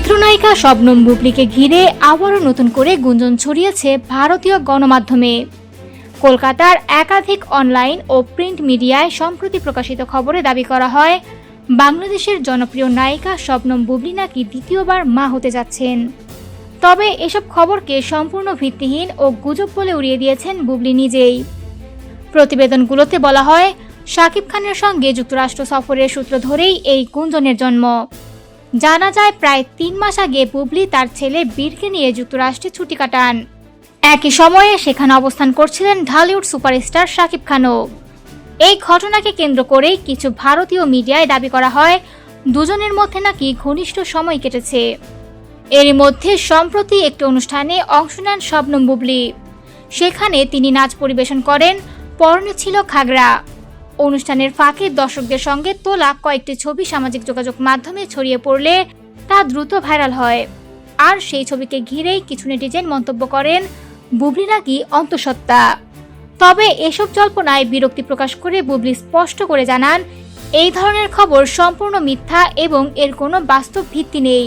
চিত্রনায়িকা শবনম বুবলিকে ঘিরে আবারও নতুন করে গুঞ্জন ছড়িয়েছে ভারতীয় গণমাধ্যমে। কলকাতার একাধিক অনলাইন ও প্রিন্ট মিডিয়ায় সম্প্রতি প্রকাশিত খবরে দাবি করা হয়, বাংলাদেশের জনপ্রিয় নায়িকা শবনম বুবলি নাকি দ্বিতীয়বার মা হতে যাচ্ছেন। তবে এসব খবরকে সম্পূর্ণ ভিত্তিহীন ও গুজব বলে উড়িয়ে দিয়েছেন বুবলি নিজেই। প্রতিবেদনগুলোতে বলা হয়, শাকিব খানের সঙ্গে যুক্তরাষ্ট্র সফরের সূত্র ধরেই এই গুঞ্জনের জন্ম। জানা যায় প্রায় তিন মাস আগে বুবলি তার ছেলে বীরকে নিয়ে যুক্তরাষ্ট্রে ছুটি কাটান। একই সময়ে সেখানে অবস্থান করছিলেন ঢালিউড সুপারস্টার শাকিব খানও। এই ঘটনাকে কেন্দ্র করেই কিছু ভারতীয় মিডিয়ায় দাবি করা হয়, দুজনের মধ্যে নাকি ঘনিষ্ঠ সময় কেটেছে। এরই মধ্যে সম্প্রতি একটি অনুষ্ঠানে অংশ নেন শবনম বুবলি। সেখানে তিনি নাচ পরিবেশন করেন, পরনে ছিল খাগড়া। অনুষ্ঠানের ফাঁকে দর্শকদের সঙ্গে তোলা কয়েকটি ছবি সামাজিক যোগাযোগ মাধ্যমে ছড়িয়ে পড়লে তা দ্রুত ভাইরাল হয়। আর সেই ছবিকে ঘিরেই কিছু নেটিজেন মন্তব্য করেন বুবলি নাকি অন্তঃসত্ত্বা। তবে এসব জল্পনায় বিরক্তি প্রকাশ করে বুবলি স্পষ্ট করে জানান, এই ধরনের খবর সম্পূর্ণ মিথ্যা এবং এর কোনো বাস্তব ভিত্তি নেই।